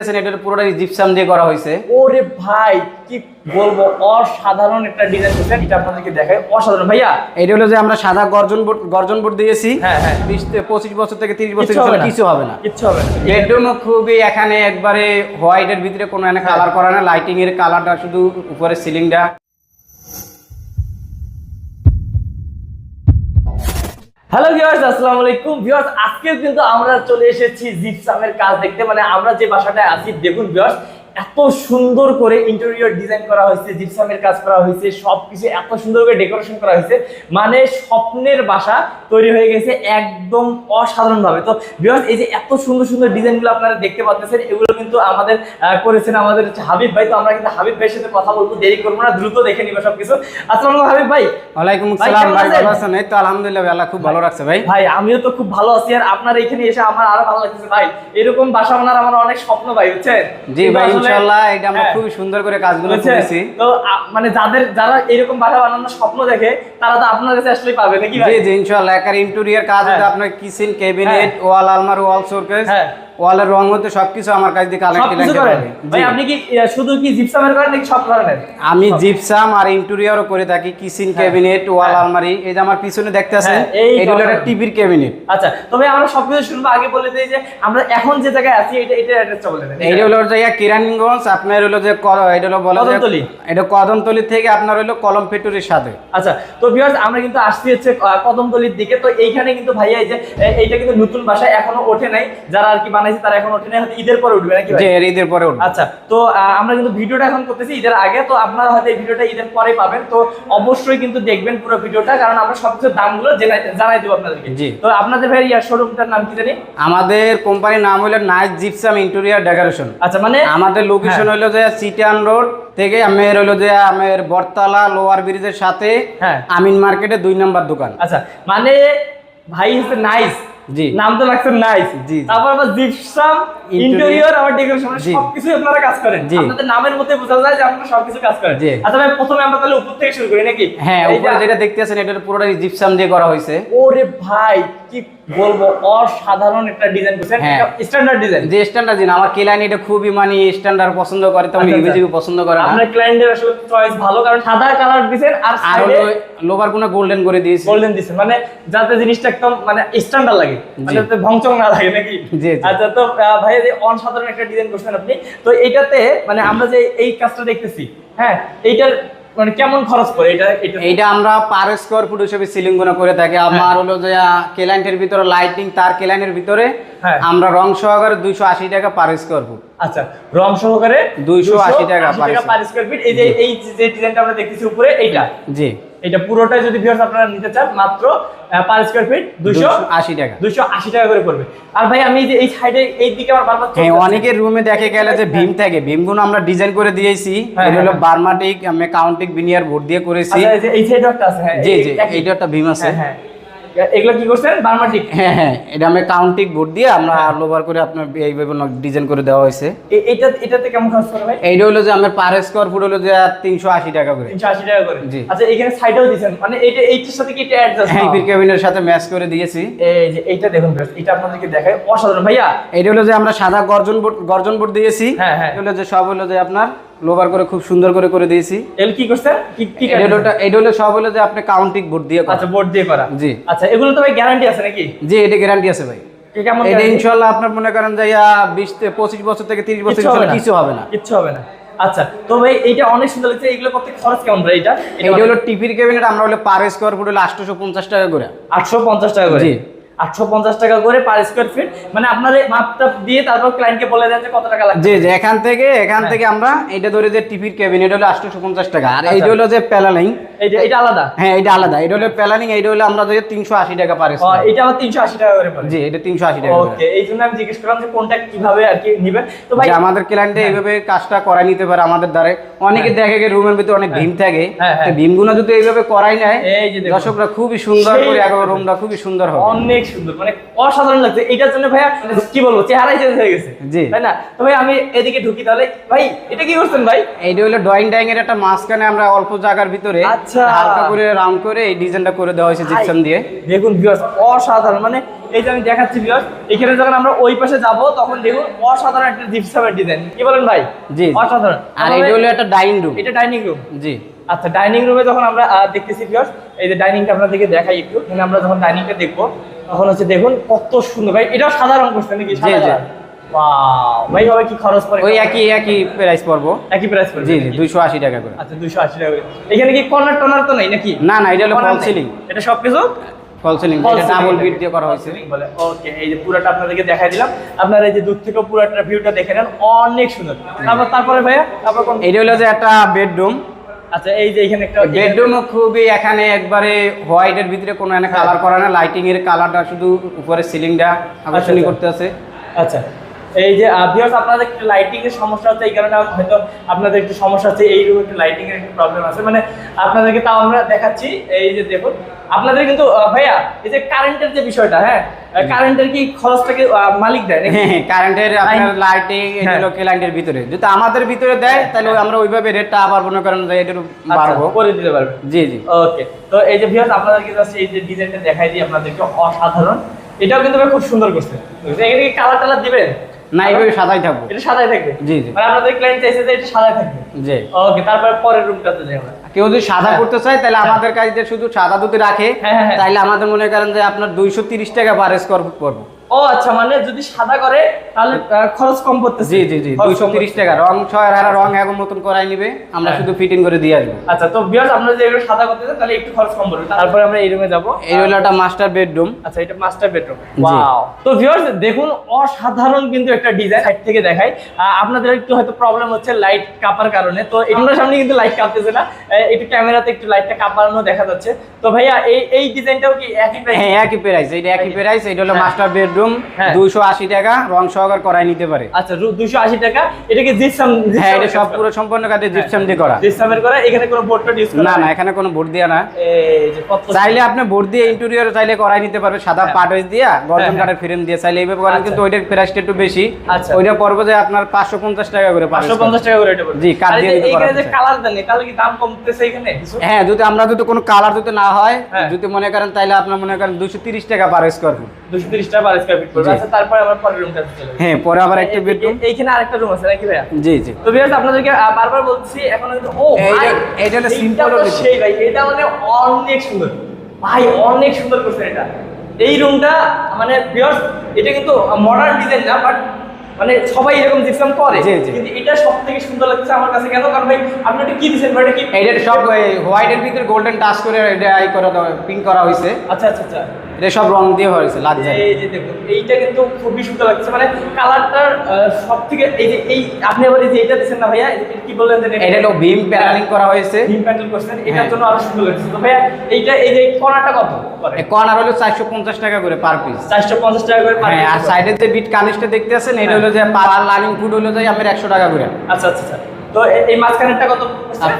দেখতেছেন এটা পুরোটাই জিপসাম দিয়ে করা হয়েছে। ওরে ভাই কি বলব অসাধারণ একটা ডিজাইন দিয়েছেন এটা আপনাদেরকে দেখাই। অসাধারণ ভাইয়া। এটা হলো যে আমরা সাদা গর্জন বোর্ড গর্জন বোর্ড দিয়েছি। হ্যাঁ, হ্যাঁ। বিশ পঁচিশ বছর থেকে তিরিশ বছর কিচ্ছু হবে না। কিছু হবে না। বেডরুমও খুবই এখানে একবারে হোয়াইটের ভিতরে কোনো এখানে হ্যাঁ। কালার করা না লাইটিং এর কালারটা শুধু উপরের সিলিংটা হ্যালো ভিউয়ার্স আসসালামু আলাইকুম। ভিউয়ার্স আজকে কিন্তু আমরা চলে এসেছি জিপসামের কাজ দেখতে। মানে আমরা যে বাসাটায় আছি, দেখুন ভিউয়ার্স এত সুন্দর করে ইন্টেরিয়র ডিজাইন করা হয়েছে জিপসামের কাজ করা হয়েছে সবকিছু এত সুন্দর করে ডেকোরেশন করা হয়েছে মানে স্বপ্নের বাসা তৈরি হয়ে গেছে একদম অসাধারণ ভাবে তো ভিউয়ার্স এই যে এত সুন্দর সুন্দর ডিজাইনগুলো আপনারা দেখতে পাচ্ছেন এগুলো কিন্তু আমাদের করেছেন আমাদের হচ্ছে হাবিব ভাই। তো আমরা কিন্তু হাবিব ভাইয়ের সাথে কথা বলব দেরি করব না দ্রুত দেখে নিবো সবকিছু। আসসালামু হাবিব ভাই। ওয়ালাইকুম আসসালাম ভাই ভালো আছেন? এই তো আলহামদুলিল্লাহ ভাই, আল্লাহ খুব ভালো রাখছে ভাই। ভাই আমিও তো খুব ভালো আছি আর আপনার এখানে এসে আমার আরও ভালো লাগছে ভাই। এরকম বাসা বানার আমার অনেক স্বপ্ন ভাই বুঝছেন? জি ভাই ইনশাআল্লাহ এটা আমরা খুব সুন্দর করে কাজগুলো? করেছি তো মানে যাদের যারা এরকম বাসা বানানোর স্বপ্ন দেখে তারা তো আপনার কাছে আসলে পাবে নাকি ভাই জি জি ইনশাআল্লাহ একার ইন্টেরিয়র কাজ হতে হ্যাঁ। আপনার কিচেন ক্যাবিনেট ওয়াল আলমার ওয়াল শোকেস হ্যাঁ। ওয়ালের রং হতে সবকিছু আমার কাছ দিয়ে কালেক্ট করেন? ভাই আপনি কি শুধু কি জিপসামের করেন নাকি সব ধরনের? আমি জিপসাম আর ইন্টেরিয়রও করে থাকি কিচেন ক্যাবিনেট ওয়াল আলমারি এই যে আমার পিছনে দেখতেছেন হ্যাঁ, এই এটা একটা টিভির ক্যাবিনেট আচ্ছা তবে আমরা সবকিছু শুনব আগে বলে দিই যে আমরা এখন যে জায়গায় আছি এটা এটা অ্যাড্রেসটা বলে দেন। এইটা হলো যে কিরানগঞ্জ আপনার হলো যে এটা হলো বলা যায় এটা কদমতলি থেকে আপনার হলো কলম ফ্যাক্টরির সাথে। আচ্ছা তো ভিউয়ার্স আমরা কিন্তু আসছি হচ্ছে কদমতলির দিকে। তো এইখানে কিন্তু ভাইয়া এই যে এইটা কিন্তু নতুন বাসা এখনও ওঠে নাই। যারা আর কি বানাইছে তারা এখন ওঠে হয়তো ঈদের পরে উঠবে নাকি এর ঈদের পরে উঠবে। আচ্ছা তো আমরা কিন্তু ভিডিওটা এখন করতেছি ঈদের আগে তো আপনারা হয়তো এই ভিডিওটা ঈদের পরে পাবেন তো অবশ্যই কিন্তু দেখবেন পুরো ভিডিওটা কারণ আমরা সবকিছু দামগুলো জেনে জানাই দেবো আপনাদেরকে। জি। তো আপনাদের ভাই ইয়ার শোরুমটার নাম কি জানি? আমাদের কোম্পানির নাম হলো নাইট জিপসাম ইন্টেরিয়র ডেকোরেশন আচ্ছা মানে আমাদের লোকেশন হলো যে চিটান রোড থেকে আমের হলো যে আমের বটতলা লোয়ার ব্রিজের সাথে হ্যাঁ। আমিন মার্কেটে দুই নম্বর দোকান। আচ্ছা মানে ভাই হচ্ছে নাইস জি। নাম তো লাগছে নাইস জি। তারপর আবার জিপসাম ইন্টেরিয়র আবার ডেকোরেশন সবকিছু আপনারা কাজ করেন। আপনাদের নামের মধ্যে বোঝা যায় যে আপনারা সবকিছু কাজ করেন। আচ্ছা ভাই প্রথমে আমরা তাহলে উপর থেকে শুরু করি নাকি? হ্যাঁ উপরে যেটা দেখতেছেন এটা পুরোটাই জিপসাম দিয়ে করা হয়েছে। ওরে ভাই কি বলব অসাধারণ একটা ডিজাইন করছেন। স্ট্যান্ডার্ড ডিজাইন যে স্ট্যান্ডার্ড দিন আমার কেলাইন এটা খুবই মানে স্ট্যান্ডার্ড পছন্দ করে তো আচ্ছা, আচ্ছা। পছন্দ করে না। আপনার ক্লায়েন্টের আসলে চয়েস ভালো কারণ সাদা কালার দিবেন আর সাইডে লোভারগুলো গোল্ডেন করে দিয়েছি। গোল্ডেন দিছেন। মানে যাতে জিনিসটা একদম মানে স্ট্যান্ডার্ড লাগে। মানে ভংচং না লাগে নাকি? জি। আচ্ছা তো ভাই যে অসাধারণ একটা ডিজাইন করছেন আপনি। তো এইটাতে মানে আমরা যে এই কাজটা দেখতেছি হ্যাঁ এইটার মানে কেমন খরচ পড়ে? এটা এটা আমরা পার স্কোয়ার ফুট হিসেবে সিলিংগুলো করে থাকি। আমার হলো যে কেলাইন্টের ভিতরে লাইটিং তার কেলাইনের ভিতরে হ্যাঁ। আমরা রং সহকারে দুইশো আশি টাকা পার স্কোয়ার ফুট আচ্ছা রং সহকারে 280 টাকা পার স্কোয়ার ফিট এই যে এই যে ডিজাইনটা আমরা দেখতেছি উপরে এইটা। জি। এটা পুরোটাই যদি ভিউয়ার্স আপনারা নিতে চান মাত্র পার স্কয়ার ফিট দুশো আশি টাকা। দুশো আশি টাকা করে পড়বে। আর ভাই আমি এই যে এই সাইডে এই দিকে আমার বারবার চলে হ্যাঁ অনেকের রুমে দেখে গেলে যে ভীম থাকে। ভীমগুলো আমরা ডিজাইন করে দিয়েছি। হ্যাঁ, এটা হলো হ্যাঁ। বার্মাটিক আমি কাউন্টিক বিনিয়ার বোর্ড দিয়ে করেছি। আচ্ছা, এই যে এই সাইডে একটা আছে হ্যাঁ জি জি এইটা একটা ভীম আছে। হ্যাঁ হ্যাঁ। এগুলো কি করছেন? বার্মাটিক? হ্যাঁ হ্যাঁ এটা আমি কাউন্টিক বোর্ড দিয়ে আমরা লোভার করে আপনার এইভাবে ডিজাইন করে দেওয়া হয়েছে। এ- এইটা এটাতে কেমন খরচ ভাই? এইটা হলো যে আমার পার স্কোয়ার ফুট হলো যে তিনশো আশি টাকা করে। তিনশো আশি টাকা করে। জি। আচ্ছা এখানে সাইডেও মানে এইটা এইটার সাথে কি এটা অ্যাডজাস্ট হ্যাঁ সাথে ম্যাচ করে দিয়েছি। এই যে এইটা দেখুন এটা আপনাদেরকে দেখায় অসাধারণ ভাইয়া। এটা হলো যে আমরা সাদা গর্জন বোর্ড গর্জন বোর্ড দিয়েছি। হ্যাঁ, হ্যাঁ। এটা হলো যে সব হলো যে আপনার লোভার করে খুব সুন্দর করে করে দিয়েছি। এল কি করছে? কি কি এটা হলো সব হলো যে আপনি কাউন্টিং বোর্ড দিয়ে করা। আচ্ছা বোর্ড দিয়ে করা। জি। আচ্ছা এগুলো তো ভাই গ্যারান্টি আছে নাকি? জি এটা গ্যারান্টি আছে ভাই। কেমন এটা? ইনশাল্লাহ আপনার মনে করেন যে ইয়া বিশ থেকে পঁচিশ বছর থেকে তিরিশ বছর কিচ্ছু হবে না। কিছু হবে না। কিচ্ছু হবে না। আচ্ছা তো ভাই এটা অনেক সুন্দর লাগছে। এগুলো করতে খরচ কেমন ভাই এটা? এটা হলো টিপির ক্যাবিনেট আমরা হলো পার স্কোয়ার ফুট হলো আটশোশো পঞ্চাশ টাকা করে। আটশো পঞ্চাশ টাকা করে। জি। আটশো পঞ্চাশ টাকা করে পার স্কোয়ার ফিট মানে আপনার মাপটা দিয়ে তারপর ক্লায়েন্টকে বলে দেন যে কত টাকা লাগবে। জি জি এখান থেকে এখান হ্যাঁ। থেকে আমরা এটা ধরে যে ক্যাবিনেট হলো আটশোশো পঞ্চাশ টাকা। আর আচ্ছা। এইটা হলো যে প্যালানিং এটা আলাদা? হ্যাঁ এটা আলাদা। এটা হলো প্যালানিং হলো আমরা যে তিনশো আশি টাকা পার এটা আবার তিনশো আশি টাকা করে জি এটা তিনশো আশি টাকা ওকে এই জন্য আমি জিজ্ঞেস করলাম যে কোনটা কীভাবে আর কি নিবেন। তো ভাই আমাদের ক্লায়েন্টে এইভাবে কাজটা করাই নিতে পারে আমাদের দ্বারা। অনেকে দেখে গিয়ে রুমের ভিতরে অনেক ভীম থাকে। হ্যাঁ, হ্যাঁ। ভীমগুলো যদি এইভাবে করাই নেয় দর্শকরা খুবই সুন্দর করে রুমটা খুবই সুন্দর হবে। অনেক সুন্দর মানে অসাধারণ লাগছে। এটার জন্য ভাইয়া মানে কি বলব চেহারাই চেঞ্জ হয়ে গেছে। জি। তাই না? তো ভাই আমি এদিকে ঢুকি তাহলে। ভাই এটা কি করছেন ভাই? এইটা হলো ড্রয়িং ডাইং এর একটা মাঝখানে আমরা অল্প জায়গার ভিতরে আচ্ছা। হালকা করে রাউন্ড করে এই ডিজাইনটা করে দেওয়া হয়েছে জিপসাম দিয়ে। দেখুন ভিউয়ার্স অসাধারণ। মানে এই যে আমি দেখাচ্ছি ভিউয়ার্স এখানে যখন আমরা ওই পাশে যাব তখন দেখুন অসাধারণ একটা জিপসামের ডিজাইন কি বলেন ভাই? জি। অসাধারণ। আর এটা হলো একটা ডাইনিং রুম এটা ডাইনিং রুম জি। আচ্ছা ডাইনিং রুমে যখন আমরা দেখতেছি ভিউয়ার্স এই যে ডাইনিংটা আপনাদেরকে দেখাই একটু এখানে আমরা যখন ডাইনিংটা দেখব তখন হচ্ছে দেখুন কত সুন্দর। ভাই এটাও সাদা রং করছে নাকি জি, জি। ভাই ভাবে কি খরচ পড়ে? ওই একই একই প্রাইস পড়ব। একই প্রাইস পড়বে? জি জি দুইশো আশি টাকা করে। আচ্ছা 280 টাকা করে। এখানে কি কর্নার টনার তো নাই নাকি? না না এটা হলো Corner ফল সিলিং এটা সব কিছু ফল সিলিং এটা ডাবল বিট দিয়ে করা হয়েছে। বলে। ওকে এই যে পুরোটা আপনাদেরকে দেখাই দিলাম। আপনারা এই যে দূর থেকে পুরোটা ভিউটা দেখে নেন অনেক সুন্দর। তারপর তারপরে ভাইয়া তারপর এটা হলো যে একটা বেডরুম আচ্ছা এই যে এখানে একটা বেডরুম খুবই এখানে একবারে হোয়াইট এর ভিতরে কোনো এখানে কালার করা না। লাইটিং এর কালারটা শুধু উপরে সিলিংটা আকর্ষণীয় আচ্ছা। করতে আছে। আচ্ছা। এই যে ভিউয়ার্স আপনাদের একটু লাইটিং এর সমস্যা হচ্ছে এই কারণে হয়তো আপনাদের একটু সমস্যা হচ্ছে এই রুমে একটু লাইটিং এর একটু প্রবলেম আছে। মানে আপনাদেরকে তাও আমরা দেখাচ্ছি এই যে দেখুন আপনাদের কিন্তু ভাইয়া এই যে কারেন্টের যে বিষয়টা হ্যাঁ কারেন্টের কি খরচটা কি আহ, মালিক দেয় নাকি? হ্যাঁ কারেন্টের আপনার লাইটিং হ্যাঁ। এগুলো ক্লায়েন্টের ভিতরে? যদি আমাদের ভিতরে দেয় তাহলে আমরা ওইভাবে রেটটা আবার মনে করেন যে এটা আচ্ছা, বাড়বো। করে দিতে পারবে জি জি। ওকে তো এই যে ভিউয়ার্স আপনাদেরকে জাস্ট এই যে ডিজাইনটা দেখাই দিই আপনাদেরকে অসাধারণ। এটাও কিন্তু খুব সুন্দর করছে। এখানে কি কালার টালার দিবেন? না এইভাবে সাদাই থাকব। এটা সাদাই থাকবে? জি, জি। মানে আপনাদের ক্লায়েন্ট চাইছে যে এটা সাদাই থাকবে? জি। ওকে তারপর পরের রুমটাতে যাই আমরা। কেউ যদি সাদা হ্যাঁ। করতে চায় তাহলে আমাদের কাছে শুধু সাদা দুধ রাখে হ্যাঁ, হ্যাঁ। তাহলে আমাদের মনে করেন যে আপনার দুইশো তিরিশ টাকা পার স্কোয়ার ফুট পড়বে। ও আচ্ছা মানে যদি সাদা করে তাহলে খরচ কম পড়তেছে। জি জি জি খরচ দুইশো কম তিরিশ টাকা। রং ছয় আর রং এখন নতুন করাই নিবে। আমরা হ্যাঁ। শুধু ফিটিং করে দিয়ে আসব। আচ্ছা তো বিয়ার্স আপনারা যে এগুলো সাদা করতে চান তাহলে একটু খরচ কম পড়বে। তারপরে আমরা এই রুমে যাব। এই হলো একটা মাস্টার বেডরুম আচ্ছা এটা মাস্টার বেডরুম ওয়াও তো ভিউয়ার্স দেখুন অসাধারণ কিন্তু একটা ডিজাইন সাইড থেকে দেখাই। আপনাদের একটু হয়তো প্রবলেম হচ্ছে লাইট কাপার কারণে। তো আমরা সামনে কিন্তু লাইট কাঁপতেছে না। একটু ক্যামেরাতে একটু লাইটটা কাঁপানো দেখা যাচ্ছে। তো ভাইয়া এই এই ডিজাইনটাও কি একই প্রাইস হ্যাঁ একই প্রাইস এটা একই প্রাইস এটা হলো হ্যাঁ। মাস্টার বেডরুম হ্যাঁ। দুইশো আশি টাকা রং সহকার করাই নিতে পারে আচ্ছা দুশো আশি টাকা এটা কি জিপসাম হ্যাঁ এটা সব পুরো সম্পূর্ণ কাজে জিপসাম দিয়ে করা জিপসামের করা এখানে কোনো বোর্ড না না এখানে কোনো বোর্ড দেওয়া না চাইলে আপনি বোর্ড দিয়ে ইন্টেরিয়র চাইলে করাই নিতে পারবে সাদা হ্যাঁ। দিয়া গর্জন হ্যাঁ, কাঠের ফ্রেম দিয়ে চাইলে এইভাবে করেন আচ্ছা। কিন্তু ওইটার প্রাইসটা একটু বেশি আচ্ছা। ওইটা পড়বে যে আপনার পাঁচশো পঞ্চাশ টাকা করে পাঁচশো পঞ্চাশ টাকা করে জি, কাঠ দিয়ে হচ্ছে। কালার দেন তাহলে কি দাম কমতেছে এখানে হ্যাঁ যদি আমরা যদি কোনো কালার যদি না হয় হ্যাঁ। যদি মনে করেন তাহলে আপনার মনে করেন দুশো তিরিশ টাকা পার স্কোয়ার ফুট 230 টাকা পার স্কয়ার ফিট পড়বে আচ্ছা তারপরে আমরা পরের রুমটা চলে হ্যাঁ পরে আবার একটা এই- বেডরুম এইখানে আরেকটা রুম আছে নাকি ভাইয়া? জি জি। তো ভিউয়ার্স আপনাদেরকে বারবার বলছি এখন ও ভাই এইটা হলো এইটা simple তো ও দিছে। সেই ভাই এটা মানে অনেক সুন্দর। ভাই অনেক সুন্দর করছে এটা। এই রুমটা মানে ভিউয়ার্স এটা কিন্তু মডার্ন ডিজাইন না বাট মানে সবাই এরকম জিপসাম করে। কিন্তু এটা সব থেকে সুন্দর লাগছে আমার কাছে। কেন? কারণ ভাই আপনি এটা কি ভাই এটা কি এইটা সব হোয়াইটের ভিতরে গোল্ডেন টাচ করে এটা আই করা পিঙ্ক করা হয়েছে আচ্ছা আচ্ছা আচ্ছা। এটা সব রং দিয়ে হয়েছে লাক্সারি এই যে দেখুন এইটা কিন্তু খুবই সুন্দর লাগছে। মানে কালারটার সব থেকে এই যে এই আপনি আবার এই যে এটা দিচ্ছেন না ভাইয়া কি বললেন যে এটা হলো বিম প্যানেলিং করা হয়েছে। ডিম প্যান্ডেল করছেন এটার হ্যাঁ। জন্য আরও সুন্দর লাগছে। তো ভাইয়া এইটা এই যে কর্নারটা কত করে? কর্নার হলো চারশো পঞ্চাশ টাকা করে পার পিস চারশো পঞ্চাশ টাকা করে per হ্যাঁ আর সাইডে যে বিট কানিসটা দেখতে আছেন এটা হ্যাঁ। হলো যে পার লার্নিং ফুড হলো যে আপনার একশো টাকা করে। আচ্ছা আচ্ছা আচ্ছা। তো এই মাঝখানেরটা কত?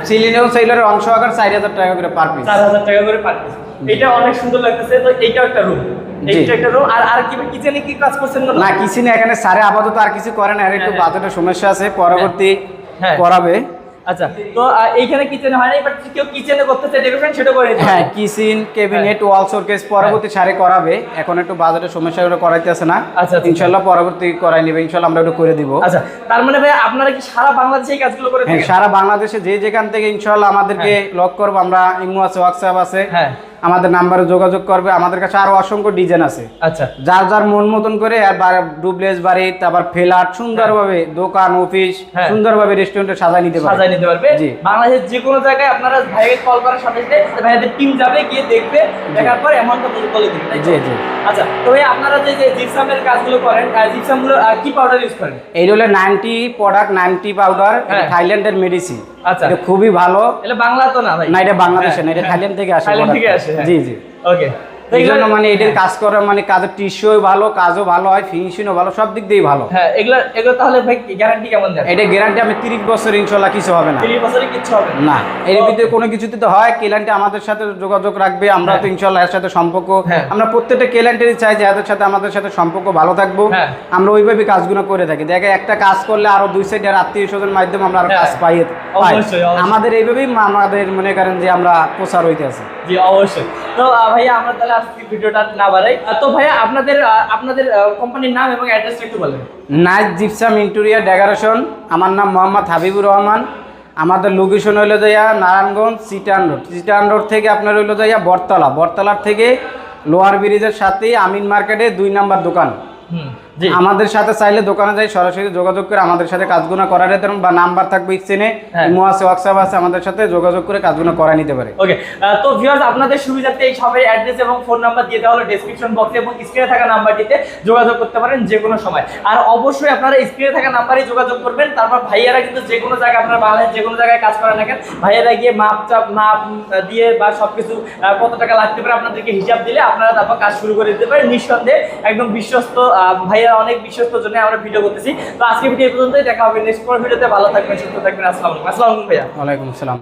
সিলিনেও সেইলের অংশ আকার চার হাজার টাকা করে পার পিস চার হাজার টাকা করে পার পিস এটা অনেক সুন্দর লাগতেছে তো এইটাও একটা রুম জি। এইটা একটা রুম আর আর কি কিচেনে কি কাজ করছেন না? না কিছু না এখানে সারে আপাতত আর কিছু করে না আর একটু হ্যাঁ, বাজেটের সমস্যা আছে পরবর্তী হ্যাঁ। করাবে। আচ্ছা তো এইখানে কিচেনে হয় না বাট কেউ কিচেনে করতে চাই ডেকোরেশন সেটা করে হ্যাঁ কিচেন ক্যাবিনেট ওয়াল শোকেস পরবর্তী সারে করাবে। এখন একটু বাজারের সমস্যা করে করাইতেছে না। আচ্ছা, ইনশাআল্লাহ ইনশাল্লাহ পরবর্তী করাই নেবে ইনশাল্লাহ আমরা একটু করে দিব। আচ্ছা তার মানে ভাই আপনারা কি সারা বাংলাদেশে এই কাজগুলো করে হ্যাঁ সারা বাংলাদেশে যে যেখান থেকে ইনশাআল্লাহ আমাদেরকে লক করব আমরা ইমো আছে হোয়াটসঅ্যাপ আছে। হ্যাঁ। আমাদের নাম্বারে যোগাযোগ করবে। আমাদের কাছে আরও অসংখ্য ডিজাইন আছে। আচ্ছা। যার যার মন মতন করে আর ডুপ্লেস বাড়ি তারপর ফ্ল্যাট সুন্দরভাবে দোকান অফিস হ্যাঁ। সুন্দরভাবে রেস্টুরেন্টে সাজাই নিতে পারে সাজাই নিতে পারবে। জি। বাংলাদেশের যে কোনো জায়গায় আপনারা ভাইকে কল করার সাথে সাথে ভাইয়াদের টিম যাবে গিয়ে দেখবে দেখার পর অ্যামাউন্টটা বলে দিবে জি জি। আচ্ছা তো ভাই আপনারা যে যে জিপসামের কাজগুলো করেন জিপসামগুলো কি পাউডার ইউজ করেন? এই হলো নাইনটি প্রোডাক্ট নাইনটি পাউডার হ্যাঁ। থাইল্যান্ডের মেডিসিন আচ্ছা। এটা খুবই ভালো এটা বাংলা তো না ভাই না এটা বাংলাদেশে না এটা হ্যাঁ। থাইল্যান্ড থেকে আসে থাইল্যান্ড থেকে আসে হ্যাঁ। জি জি ওকে এই জন্য মানে এটার কাজ করে মানে কাজের টিস্যু ভালো কাজও ভালো হয় ফিনিশিংও ভালো সব দিক দিয়েই ভালো। হ্যাঁ এগুলো এগুলো তাহলে ভাই গ্যারান্টি কেমন দেন? এটা গ্যারান্টি আমি তিরিশ বছর ইনশাল্লাহ কিছু হবে না। তিরিশ বছরে কিচ্ছু হবে না। না এর ভিতরে কোনো কিছুতে তো হয় কেলান্টি আমাদের সাথে যোগাযোগ রাখবে আমরা তো ইনশাল্লাহ এর সাথে সম্পর্ক হ্যাঁ। আমরা প্রত্যেকটা কেলান্টেরই চাই যে এদের সাথে আমাদের সাথে সম্পর্ক ভালো থাকব। হ্যাঁ। আমরা ওইভাবে কাজগুলো করে থাকি। দেখে একটা কাজ করলে আরও দুই সাইডের আত্মীয় স্বজন মাধ্যমে আমরা আরও হ্যাঁ। কাজ পাই। আমাদের এইভাবেই আমাদের মনে করেন যে আমরা প্রচার হইতে আছে। জি অবশ্যই। তো ভাইয়া আমরা তাহলে আজকে ভিডিওটা না বাড়াই। তো ভাইয়া আপনাদের আপনাদের কোম্পানির নাম এবং অ্যাড্রেসটা একটু বলেন। Night gypsum interior decoration. আমার নাম মোহাম্মদ হাবিবুর রহমান। আমাদের লোকেশন হইল যাইয়া নারায়ণগঞ্জ সিটান রোড। সিটান রোড থেকে আপনার হইল যাইয়া বটতলা। বটতলার থেকে লোয়ার ব্রিজের সাথে আমিন মার্কেটে দুই নাম্বার দোকান। হুম। আমাদের সাথে চাইলে দোকানে যাই সরাসরি যোগাযোগ করে আমাদের সাথে কাজগুলো করার যেতে বা নাম্বার থাকবে স্ক্রিনে হ্যাঁ। ইমো আছে হোয়াটসঅ্যাপ আছে আমাদের সাথে যোগাযোগ করে কাজগুলো করাই নিতে পারে। ওকে তো ভিউয়ার্স আপনাদের সুবিধার্থে এই সবের অ্যাড্রেস এবং ফোন নাম্বার দিয়ে দেওয়া হলো ডেসক্রিপশন বক্সে এবং স্ক্রিনে থাকা নাম্বারটিতে যোগাযোগ করতে পারেন যে কোনো সময়। আর অবশ্যই আপনারা স্ক্রিনে থাকা নাম্বারে যোগাযোগ করবেন তারপর ভাইয়ারা কিন্তু যে কোনো জায়গায় আপনারা বাংলাদেশ যে কোনো জায়গায় কাজ করেন না কেন ভাইয়ারা গিয়ে মাপ চাপ মাপ দিয়ে বা সবকিছু আহ, কত টাকা লাগতে পারে আপনাদেরকে হিসাব দিলে আপনারা তারপর কাজ শুরু করে দিতে পারেন। নিঃসন্দেহে একদম বিশ্বস্ত আহ, ভাইয়ারা অনেক বিশ্বস্ত জন্য আমরা ভিডিও করতেছি। তো আজকে ভিডিও পর্যন্তই। দেখা হবে নেক্সট পর ভিডিওতে। ভালো থাকবেন, সুস্থ থাকবেন। আসসালাম আসসালাম ভাইয়া। ওয়ালাইকুম আসসালাম।